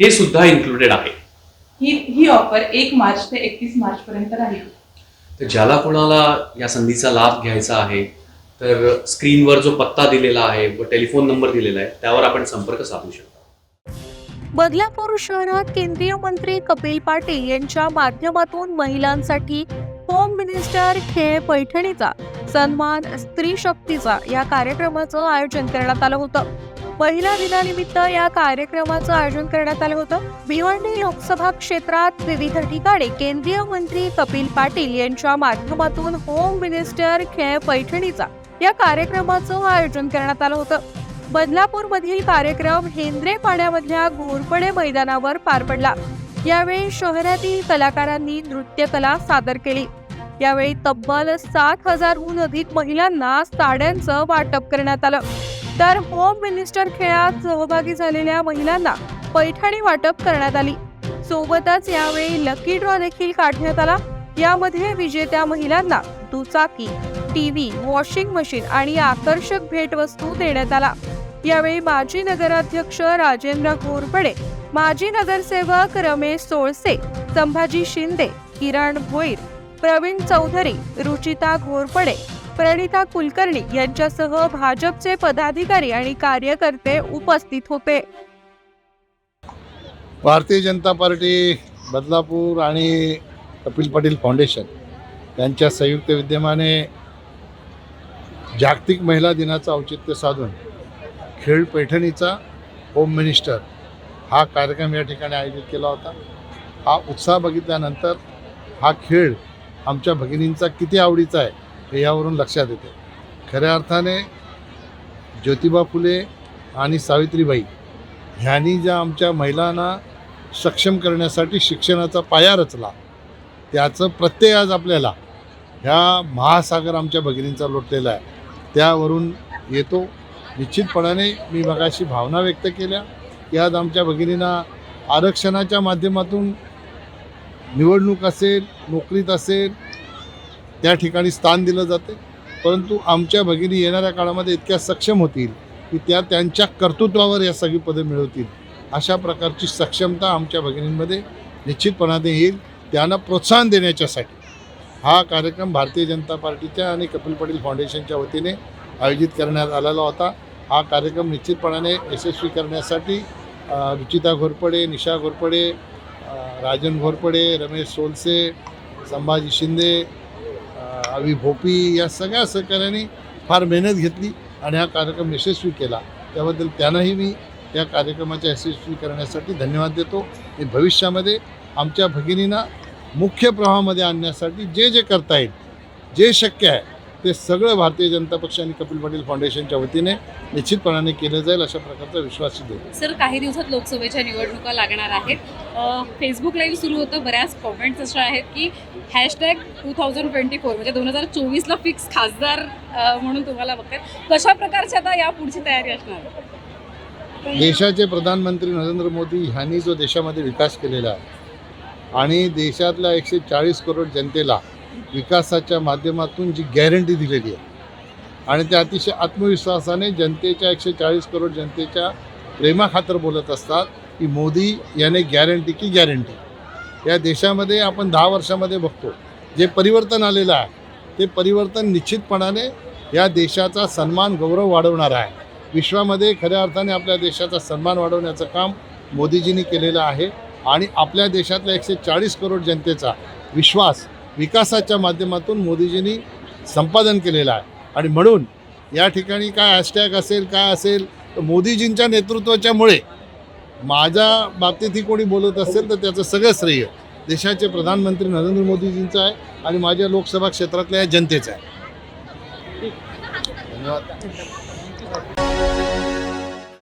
हे सुद्धा इन्क्लुडेड आहे. ही ही ऑफर एक मार्च ते एकतीस मार्च पर्यंत राहील. तर ज्याला कोणाला या संधीचा लाभ घ्यायचा आहे तर स्क्रीनवर जो पत्ता दिलेला आहे व टेलिफोन नंबर दिलेला आहे त्यावर आपण संपर्क साधू शकता. बदलापूर शहरात केंद्रीय मंत्री कपिल पाटील यांच्या माध्यमातून महिलांसाठी होम मिनिस्टर खेळ पैठणीचा सन्मान स्त्री शक्तीचा या कार्यक्रमाचं आयोजन करण्यात आलं होतं. महिला दिनानिमित्त या कार्यक्रमाचं आयोजन करण्यात आलं होतं. भिवंडी लोकसभा क्षेत्रात विविध ठिकाणी केंद्रीय मंत्री कपिल पाटील यांच्या माध्यमातून होम मिनिस्टर खेळ पैठणीचा या कार्यक्रमाचं आयोजन करण्यात आलं होतं. बदलापूर मधील कार्यक्रम हेंद्रे पाण्यामधल्या घोरपडे मैदानावर पार पडला. यावेळी शहरातील कलाकारांनी नृत्यकला सादर केली. यावेळी तब्बल सात हजारहून अधिक महिलांना साड्यांचं वाटप करण्यात आलं. तर होम मिनिस्टर खेळात सहभागी झालेल्या महिलांना पैठणी वाटप करण्यात आली. सोबतच यावेळी लकी ड्रॉ देखील काढण्यात आला. यामध्ये विजेत्या महिलांना दुचाकी टीव्ही वॉशिंग मशीन आणि आकर्षक भेटवस्तू देण्यात आला. यावेळी माजी नगराध्यक्ष राजेंद्र घोरपडे माजी नगरसेवक रमेश सोळसे संभाजी शिंदे किरण भोईर प्रवीण चौधरी रुचिता घोरपडे प्रणिता कुलकर्णी यांच्यासह भाजपचे पदाधिकारी आणि कार्यकर्ते उपस्थित होते. भारतीय जनता पार्टी बदलापूर आणि कपिल पाटील फाउंडेशन यांच्या संयुक्त विद्यमाने जागतिक महिला दिनाचं औचित्य साधून खेळ पैठणीचा होम मिनिस्टर हा कार्यक्रम या ठिकाणी आयोजित केला होता. हा उत्साह बघितल्यानंतर हा खेळ आमच्या भगिनींचा किती आवडीचा आहे हे यावरून लक्षात येते. खऱ्या अर्थाने ज्योतिबा फुले आणि सावित्रीबाई ह्यांनी ज्या आमच्या महिलांना सक्षम करण्यासाठी शिक्षणाचा पाया रचला त्याचं प्रत्यय आज आपल्याला ह्या महासागर आमच्या भगिनींचा लोटलेला आहे. त्यावरून येतो. निश्चितपणाने मी मगाशी भावना व्यक्त केल्या की आज आमच्या भगिनींना आरक्षणाच्या माध्यमातून निवडणूक असेल नोकरीत असेल त्या ठिकाणी स्थान दिलं जाते. परंतु आमच्या भगिनी येणाऱ्या काळामध्ये इतक्या सक्षम होतील की त्या त्यांच्या कर्तृत्वावर या सगळी पदे मिळवतील. अशा प्रकारची सक्षमता आमच्या भगिनींमध्ये निश्चितपणाने येईल. त्यांना प्रोत्साहन देण्याच्यासाठी हा कार्यक्रम भारतीय जनता पार्टीच्या आणि कपिल पाटील फाउंडेशनच्या वतीने आयोजित करण्यात आलेला होता. हा कार्यक्रम निश्चितपणाने यशस्वी करण्यासाठी रुचिता घोरपडे निशा घोरपडे राजन घोरपडे रमेश सोलसे संभाजी शिंदे आवी अवी भोपी या सगळ्या सहकाऱ्यांनी फार मेहनत घेतली आणि हा कार्यक्रम यशस्वी केला. त्याबद्दल त्यांनाही मी या कार्यक्रमाच्या यशस्वी करण्यासाठी धन्यवाद देतो. आणि भविष्यामध्ये आमच्या भगिनींना मुख्य प्रवाहामध्ये आणण्यासाठी जे जे करता येईल जे शक्य आहे ते सगळं भारतीय जनता पक्ष आणि कपिल पाटील फाउंडेशनच्या वतीने निश्चितपणाने केलं जाईल अशा प्रकारचा विश्वास देतो सर काही दिवसात लोकसभेच्या निवडणुका लागणार आहेत. फेसबुक लाईव्ह सुरू होतं. बऱ्याच कॉमेंट्स अशा आहेत की hashtag two thousand twenty four म्हणजे दोन हजार चोवीसला फिक्स खासदार म्हणून तुम्हाला बघतात. कशा प्रकारची आता या पुढची तयारी असणार? देशाचे प्रधानमंत्री नरेंद्र मोदी ह्यांनी जो देशामध्ये विकास केलेला आहे आणि देशातल्या एकशे चाळीस करोड जनतेला विकासाच्या माध्यमातून जी गॅरंटी दिलेली आहे. आणि त्या अतिशय आत्मविश्वासाने जनतेच्या एकशे चाळीस करोड जनतेच्या प्रेमाखातर बोलत असतात की मोदी याने गॅरंटी की गॅरंटी या देशामध्ये आपण दहा वर्षामध्ये बघतो जे परिवर्तन आलेलं आहे ते परिवर्तन निश्चितपणाने या देशाचा सन्मान गौरव वाढवणार आहे. विश्वामध्ये खऱ्या अर्थाने आपल्या देशाचा सन्मान वाढवण्याचं काम मोदीजींनी केलेलं आहे आणि आपल्या देशातल्या एकशे चाळीस करोड जनतेचा विश्वास विकासाच्या माध्यमातून मोदीजींनी संपादन केलेलं आहे. आणि म्हणून या ठिकाणी काय हॅशटॅग असेल काय असेल तर मोदीजींच्या नेतृत्वाच्यामुळे माझ्या बाबतीतही कोणी बोलत असेल तर त्याचं सगळं श्रेय देशाचे प्रधानमंत्री नरेंद्र मोदीजींचं आहे आणि माझ्या लोकसभा क्षेत्रातल्या या जनतेचं आहे. धन्यवाद.